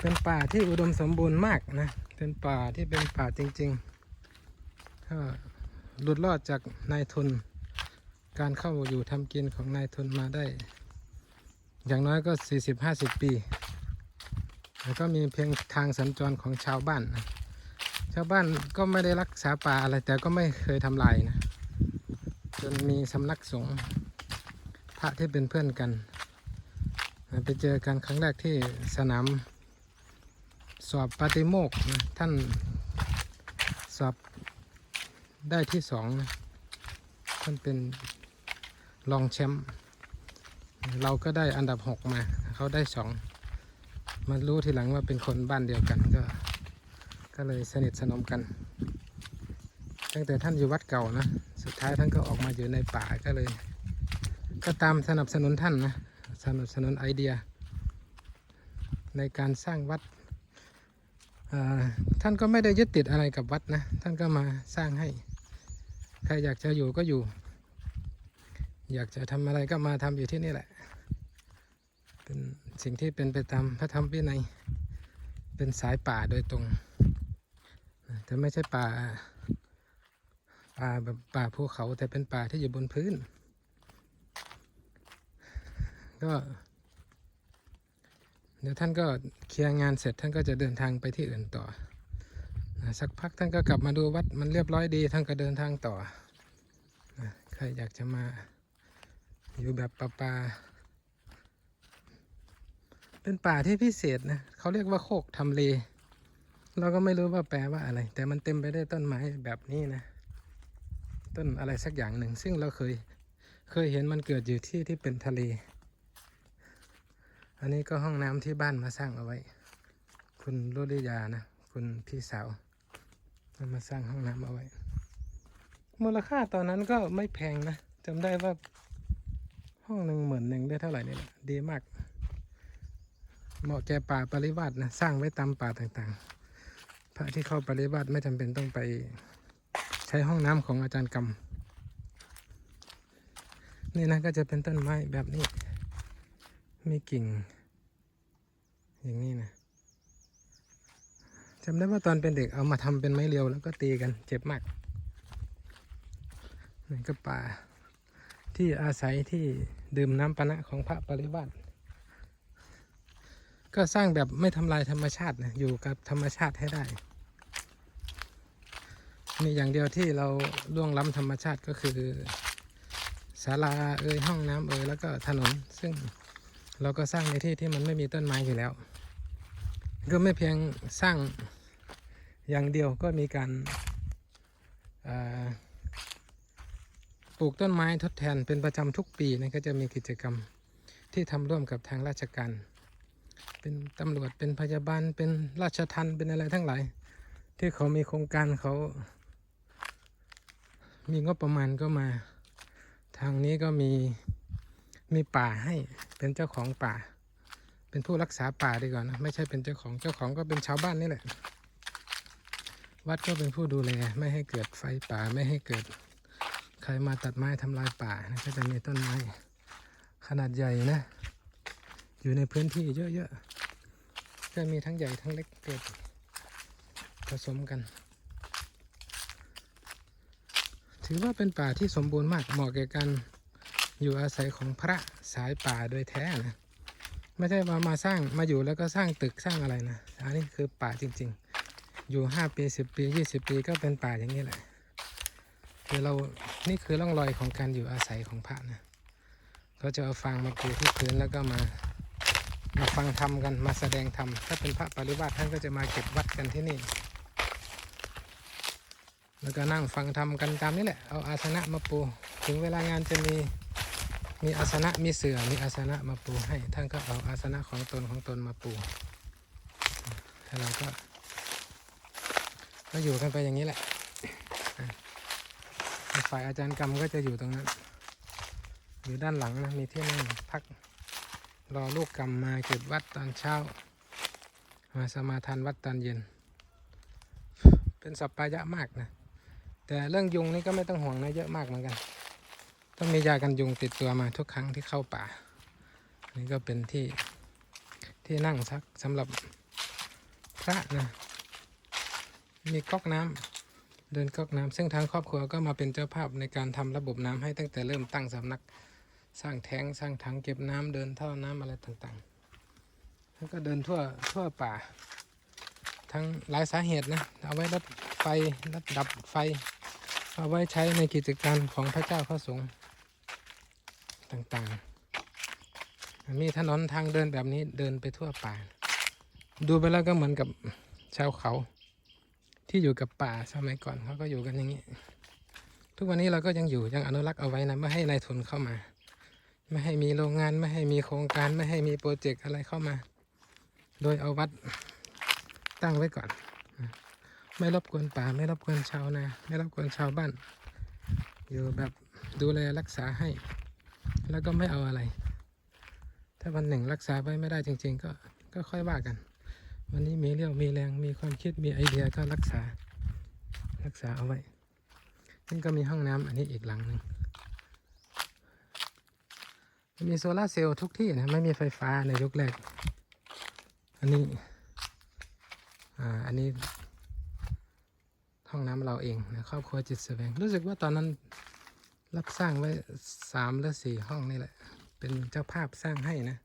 เป็นป่าที่อุดมสมบูรณ์มากนะ เป็นป่าที่เป็นป่าจริงๆก็หลุดรอดจากนายทุน การเข้าอยู่ทำกินของนายทุนมาได้ อย่างน้อยก็ 40-50 ปี แล้วก็มีเพียงทางสัญจรของชาวบ้านนะชาวบ้านก็ไม่ได้รักษาป่าอะไรแต่ก็ไม่เคยทำลายนะ จนมีสำนักสงฆ์พระที่เป็นเพื่อนกัน ไปเจอกันครั้งแรกที่สนาม สอบปาติโมกนะท่านสอบได้ที่สองนะท่านเป็นรองแชมป์เราก็ได้อันดับหกมา เขาได้สองมารู้ทีหลังว่าเป็นคนบ้านเดียวกันก็ ก็เลยสนิทสนมกัน ตั้งแต่ท่านอยู่วัดเก่านะ สุดท้ายท่านก็ออกมาอยู่ในป่าก็เลย ก็ตามสนับสนุนท่านนะ สนับสนุนไอเดีย ในการสร้างวัด ท่านก็ไม่ได้ยึดติดอะไรกับวัดนะ ท่านก็มาสร้างให้ ใครอยากจะอยู่ก็อยู่ อยากจะทำอะไรก็มาทำอยู่ที่นี่แหละ เป็นสิ่งที่เป็นไปตามพระธรรมวินัย เป็นสายป่าโดยตรง แต่ไม่ใช่ป่า ป่าแบบป่าภูเขาแต่เป็นป่าที่อยู่บนพื้น ก็ เดี๋ยวท่านก็เคลียร์งานเสร็จท่านก็จะเดินทางไปที่อื่นต่อนะสักพักท่านก็กลับมาดูวัดมันเรียบร้อยดีท่านก็เดินทางต่อนะใครอยากจะมาอยู่แบบป่าป่าเป็นป่าที่พิเศษนะเขาเรียกว่าโคกทำเล เราก็ไม่รู้ว่าแปลว่าอะไร แต่มันเต็มไปด้วยต้นไม้แบบนี้นะ ต้นอะไรสักอย่างหนึ่ง ซึ่งเราเคยเคยเห็นมันเกิดอยู่ที่ที่เป็นทะเล อันนี้ก็ห้องน้ำที่บ้านมาสร้างเอาไว้ คุณรุดิยานะ คุณพี่สาวมาสร้างห้องน้ำเอาไว้ มูลค่าตอนนั้นก็ไม่แพงนะจำได้ว่าห้องหนึ่งหมื่นหนึ่งได้เท่าไหร่เนี่แหละดีมาก เหมาะแก่ป่าปริวาสนะ สร้างไว้ตามป่าต่างๆ พระที่เข้าปริวาสไม่จำเป็นต้องไปใช้ห้องน้ำของอาจารย์กรรมนี่นะก็จะเป็นต้นไม้แบบนี้ มีกิ่ง อย่างนี้นะจำได้ว่าตอนเป็นเด็กเอามาทำเป็นไม้เรียวแล้วก็ตีกันเจ็บมากนี่ก็ป่าที่อาศัยที่ดื่มน้ำปานะของพระปริวาสก็สร้างแบบไม่ทำลายธรรมชาตินะอยู่กับธรรมชาติให้ได้ มีอย่างเดียวที่เราล่วงล้ำธรรมชาติก็คือศาลาเอ่ยห้องน้ำเอ่ยแล้วก็ถนนซึ่ง เราก็สร้างในที่ที่มันไม่มีต้นไม้อยู่แล้ว ก็ไม่เพียงสร้างอย่างเดียวก็มีการปลูกต้นไม้ทดแทนเป็นประจำทุกปีนะก็จะมีกิจกรรมที่ทำร่วมกับทางราชการ เป็นตำรวจเป็นพยาบาลเป็นราชทัณฑ์เป็นอะไรทั้งหลาย ที่เขามีโครงการเขา มีงบประมาณก็มา ทางนี้ก็มี มีป่าให้เป็นเจ้าของป่า เป็นผู้รักษาป่าดีกว่านะ ไม่ใช่เป็นเจ้าของเจ้าของก็เป็นชาวบ้านนี่แหละ วัดก็เป็นผู้ดูแลไม่ให้เกิดไฟป่าไม่ให้เกิด ใครมาตัดไม้ทำลายป่านะก็จะมีต้นไม้ขนาดใหญ่นะ อยู่ในพื้นที่เยอะๆก็มีทั้งใหญ่ทั้งเล็กเกิดผสมกันถือว่าเป็นป่าที่สมบูรณ์มากเหมาะแก่การ อยู่อาศัยของพระสายป่าโดยแท้นะไม่ใช่มามาสร้างมาอยู่แล้วก็สร้างตึกสร้างอะไรนะอันนี้คือป่าจริง ๆ อยู่ห้าปีสิบปียี่สิบปีก็เป็นป่าอย่างนี้แหละคือเรานี่คือร่องรอยของการอยู่อาศัยของพระนะเขาจะเอาฟางมาปูที่พื้นแล้วก็มามาฟังธรรมกันมาแสดงธรรมถ้าเป็นพระปริวาสท่านก็จะมาเก็บวัดกันที่นี่ แล้วก็นั่งฟังธรรมกันตามนี้แหละ เอาอาสนะมาปู ถึงเวลางานจะมี มีอาสนะมีเสือ่อมีอาสนะมาปูให้ ท่านก็เอาอาสนะของตนของตนมาปูแล้วเราก็ก็อยู่กันไปอย่างนี้แหละอะฝ่ายอาจารย์กรรมก็จะอยู่ตรงนั้น อยู่ด้านหลังนะมีที่นั่งพักรอลูกกรรมมาเก็บวัดตอนเช้า มาสมาทานวัดตอนเย็น เป็นสัปปายะมากนะ แต่เรื่องยุงนี่ก็ไม่ต้องห่วงนะเยอะมากเหมือนกัน ต้องมียากันยุงติดตัวมาทุกครั้งที่เข้าป่า นี่ก็เป็นที่ที่นั่งซักสำหรับพระนะ มีก๊อกน้ำเดินก๊อกน้ำซึ่งทางครอบครัวก็มาเป็นเจ้าภาพในการทำระบบน้ำให้ตั้งแต่เริ่มตั้งสำนักสร้างแทงสร้างถังเก็บน้ำเดินท่อน้ำอะไรต่างๆ แล้วก็เดินทั่วทั่วป่า ทั้งหลายสาเหตุนะ เอาไว้รถไฟรถดับไฟ เอาไว้ใช้ในกิจการของพระเจ้าพระสงฆ์ ต่างๆ มีถนนทางเดินแบบนี้เดินไปทั่วป่า ดูไปแล้วก็เหมือนกับชาวเขา ที่อยู่กับป่าสมัยก่อนเขาก็อยู่กันอย่างนี้ ทุกวันนี้เราก็ยังอยู่ยังอนุรักษ์เอาไว้นะไม่ให้นายทุนเข้ามา ไม่ให้มีโรงงานไม่ให้มีโครงการไม่ให้มีโปรเจกต์อะไรเข้ามา โดยเอาวัดตั้งไว้ก่อน ไม่รบกวนป่าไม่รบกวนชาวนา ไม่รบกวนชาวบ้าน อยู่แบบดูแลรักษาให้ แล้วก็ไม่เอาอะไร ถ้าวันหนึ่งรักษาไว้ไม่ได้จริง ๆ ก็ก็ค่อยว่ากัน วันนี้มีเรี่ยวมีแรงมีความคิดมีไอเดียก็รักษารักษาเอาไว้นี่ก็มีห้องน้ำอันนี้อีกหลังหนึ่งมีโซลาเซลล์ทุกที่นะไม่มีไฟฟ้าในยุคแรก อันนี้อ่าอันนี้ห้องน้ำเราเองนะครอบครัวจิตแสวงรู้สึกว่าตอนนั้น รับสร้างไว้สามหรือสี่ห้องนี่แหละ เป็นเจ้าภาพสร้างให้นะ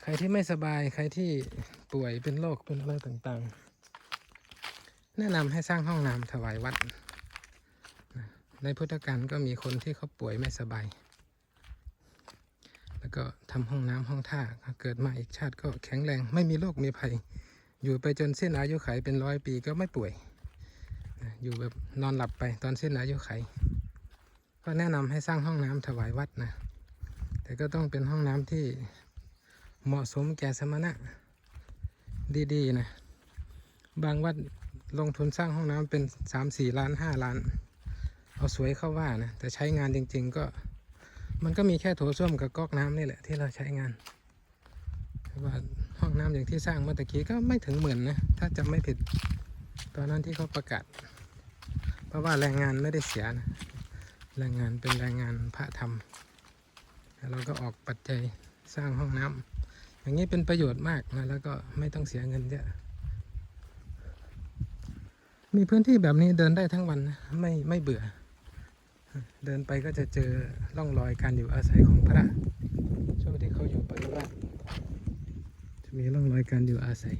ใครที่ไม่สบายใครที่ป่วยเป็นโรคเป็นอะไรต่างๆ แนะนำให้สร้างห้องน้ำถวายวัด ในพุทธกาลก็มีคนที่เขาป่วยไม่สบาย แล้วก็ทำห้องน้ำห้องท่าเกิดมาอีกชาติก็แข็งแรง ไม่มีโรคมีภัย อยู่ไปจนสิ้นอายุไขเป็นร้อยปีก็ไม่ป่วย อยู่แบบนอนหลับไปตอนสิ้นอายุไข ก็แนะนำให้สร้างห้องน้ำถวายวัดนะ แต่ก็ต้องเป็นห้องน้ำที่เหมาะสมแก่สมณะดีๆนะ บางวัดลงทุนสร้างห้องน้ำเป็นสามสี่ล้านห้าล้าน เอาสวยเข้าว่านะ แต่ใช้งานจริง ๆ ก็มันก็มีแค่โถส้วมกับก๊อกน้ำนี่แหละที่เราใช้งานว่าห้องน้ำอย่างที่สร้างเมื่อตะกี้ก็ไม่ถึงหมื่นนะ ถ้าจำไม่ผิด ตอนนั้นที่เขาประกาศ เพราะว่าแรงงานไม่ได้เสียนะ แรงงานเป็นแรงงานพระธรรม แล้วเราก็ออกปัจจัยสร้างห้องน้ำอย่างนี้เป็นประโยชน์มากนะแล้วก็ไม่ต้องเสียเงินเยอะ มีพื้นที่แบบนี้เดินได้ทั้งวันนะไม่ไม่เบื่อ เดินไปก็จะเจอร่องรอยการอยู่อาศัยของพระ ช่วงที่เขาอยู่ปฏิบัติจะมีร่องรอยการอยู่อาศัย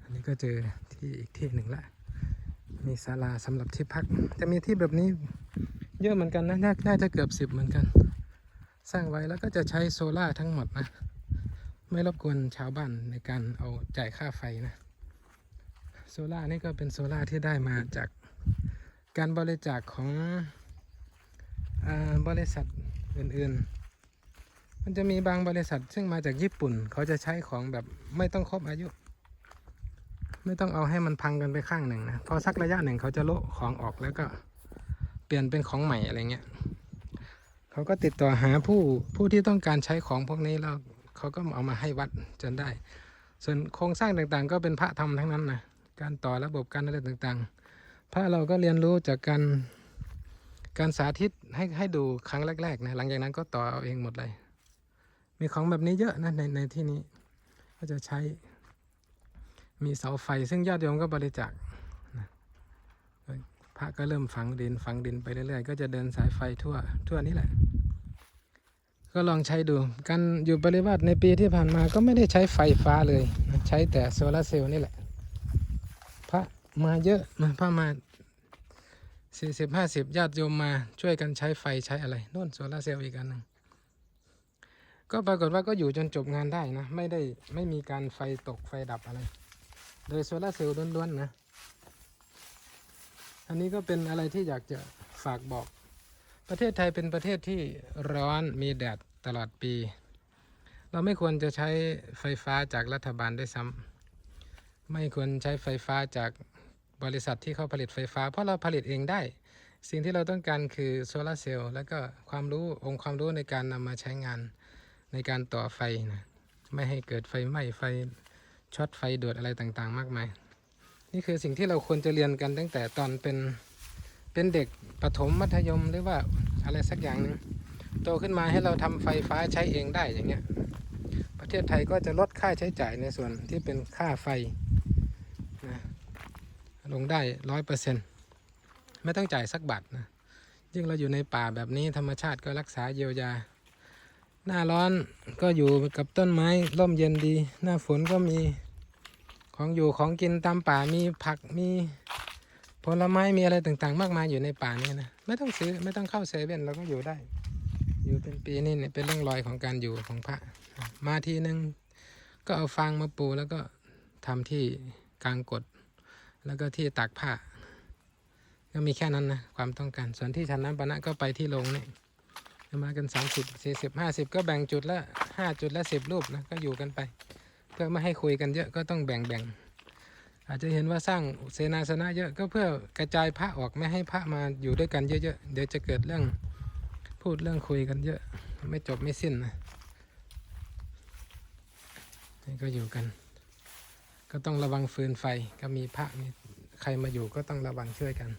อันนี้ก็เจอที่อีกที่หนึ่งละมีศาลาสำหรับที่พัก จะมีที่แบบนี้ เยอะเหมือนกันนะนน่าจะเกือบสิบเหมือนกัน สร้างไว้แล้วก็จะใช้โซล่าทั้งหมดนะ ไม่รบกวนชาวบ้านในการเอาจ่ายค่าไฟนะ โซล่านี่ก็เป็นโซล่าที่ได้มาจากการบริจาคของอบริษัทอื่นๆ มันจะมีบางบริษัทซึ่งมาจากญี่ปุ่น เขาจะใช้ของแบบไม่ต้องครบอายุ ไม่ต้องเอาให้มันพังกันไปข้างหนึ่งนะ พอสักระยะหนึ่งเขาจะโละของออกแล้วก็ เปลี่ยนเป็นของใหม่อะไรเงี้ยเขาก็ติดต่อหาผู้ผู้ที่ต้องการใช้ของพวกนี้แล้วเขาก็เอามาให้วัดจนได้ ส่วนโครงสร้างต่างๆ ก็เป็นพระธรรมทั้งนั้นนะการต่อระบบการอะไรต่างๆ พระเราก็เรียนรู้จากการการสาธิตให้ให้ดูครั้งแรกๆนะหลังจากนั้นก็ต่อเอาเองหมดเลย มีของแบบนี้เยอะนะในในที่นี้ ก็จะใช้มีเสาไฟซึ่งญาติโยมก็บริจาค พระก็เริ่มฝังดินฝังดินไปเรื่อยๆ ก็จะเดินสายไฟทั่ว ทั่วนี้แหละ ก็ลองใช้ดู การอยู่บริวาสในปีที่ผ่านมาก็ไม่ได้ใช้ไฟฟ้าเลยใช้แต่โซลาร์เซลล์นี่แหละ พระมาเยอะนะพระมาสี่สิบห้าสิบญาติโยมมาช่วยกันใช้ไฟใช้อะไรนู่นโซลาร์เซลล์อีกอันหนึ่งก็ปรากฏว่าก็อยู่จนจบงานได้นะ ไม่ได้ไม่มีการไฟตกไฟดับอะไร โดยโซลาร์เซลล์ล้วนๆนะ อันนี้ก็เป็นอะไรที่อยากจะฝากบอก ประเทศไทยเป็นประเทศที่ร้อนมีแดดตลอดปี เราไม่ควรจะใช้ไฟฟ้าจากรัฐบาลด้วยซ้ำไม่ควรใช้ไฟฟ้าจากบริษัทที่เขาผลิตไฟฟ้า เพราะเราผลิตเองได้ สิ่งที่เราต้องการคือโซลาร์เซลล์แล้วก็ความรู้องค์ความรู้ในการนำมาใช้งานในการต่อไฟนะไม่ให้เกิดไฟไหม้ไฟช็อตไฟโดดอะไรต่างๆ มากมาย นี่คือสิ่งที่เราควรจะเรียนกันตั้งแต่ตอนเป็นเป็นเด็กประถมมัธยมหรือว่าอะไรสักอย่างหนึ่งโตขึ้นมาให้เราทำไฟฟ้าใช้เองได้อย่างเงี้ยปประเทศไทยก็จะลดค่าใช้จ่ายในส่วนที่เป็นค่าไฟนะลงได้ร้อยเปอร์เซ็นต์ไม่ต้องจ่ายสักบาทนะยิ่งเราอยู่ในป่าแบบนี้ธรรมชาติก็รักษาเยียวยา หน้าร้อนก็อยู่กับต้นไม้ร่มเย็นดี หน้าฝนก็มี ของอยู่ของกินตามป่ามีผักมีผลไม้มีอะไรต่างๆ มากมายอยู่ในป่านี้นะไม่ต้องซื้อไม่ต้องเข้าเซเว่นเราก็อยู่ได้ อยู่เป็นปีนี่เนี่ยเป็นเรื่องรอยของการอยู่ของพระ มาทีนึงก็เอาฟางมาปูแล้วก็ทำที่กลางกด แล้วก็ที่ตากผ้า ก็มีแค่นั้นนะความต้องการส่วนที่ชันน้ำปนะก็ไปที่โรงนี่มากัน 30 40 50 ก็แบ่งจุดละ 5 จุดละ 10 รูปนะก็อยู่กันไป เพื่อไม่ให้คุยกันเยอะก็ต้องแบ่งแบ่งอาจจะเห็นว่าสร้างเสนาสนะเยอะก็เพื่อกระจายพระออกไม่ให้พระมาอยู่ด้วยกันเยอะๆเดี๋ยวจะเกิดเรื่องพูดเรื่องคุยกันเยอะ ไม่จบไม่สิ้นนะนี่ก็อยู่กัน ก็ต้องระวังฟืนไฟก็มีพระมีใครมาอยู่ก็ต้องระวังช่วยกัน